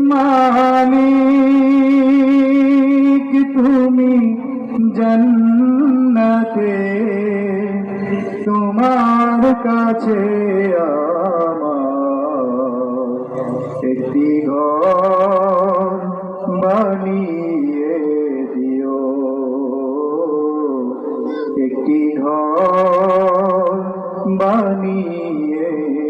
মালিক তুমি জন্নতে। তোমার কাছে একটি ঘর বানিয়ে দিও। একটি ঘর বানিয়ে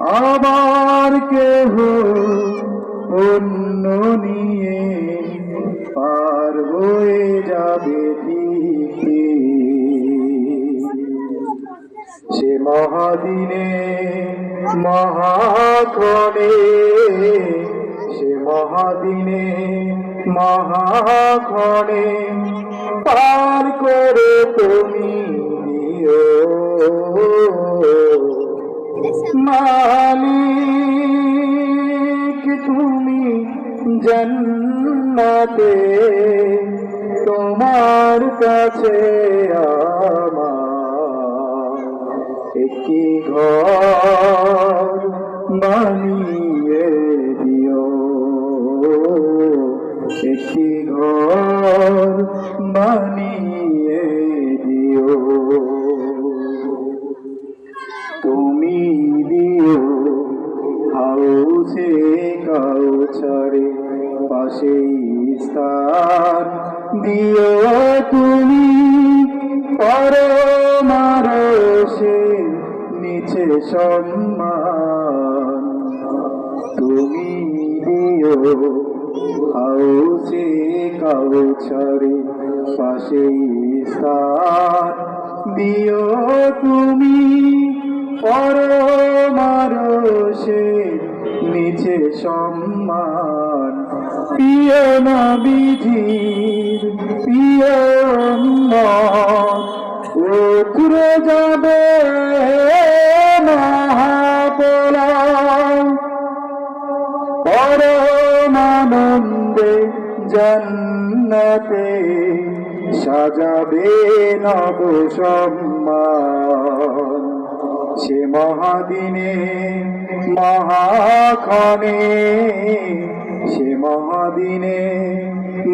আবার কেহ অন্য নিয়ে পার হয়ে যাবে সে মহাদিনে মহাক্ষণে সে মহাদিনে মহাক্ষণে পার করে তুমি মালিক তুমি জন্নতে তোমার কাছে আমার একটি ঘর বানিয়ে দিও। একটি ঘর বানিয়ে হাউসে কাউছারে পাশে স্থান। দিও তুমি পরমারসে নিচে সম্মান। তুমি দিও হাউসে কাউছারে পাশে স্থান। দিও তুমি পরমারসে নিচে সম্মান। প্রিয় নবীজির প্রিয় উতরে যাবে মহাপলাম পরমানন্দে জন্নতে সাজাবে নব সম্মান। সে মহাদিনে, মহাক্ষণে, সে মহাদিনে,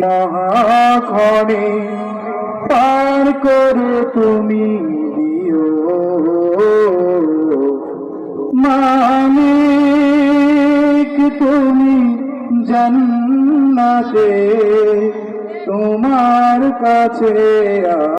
মহাক্ষণে পার করে তুমি দিও। মালিক তুমি জন্নাতে তোমার কাছে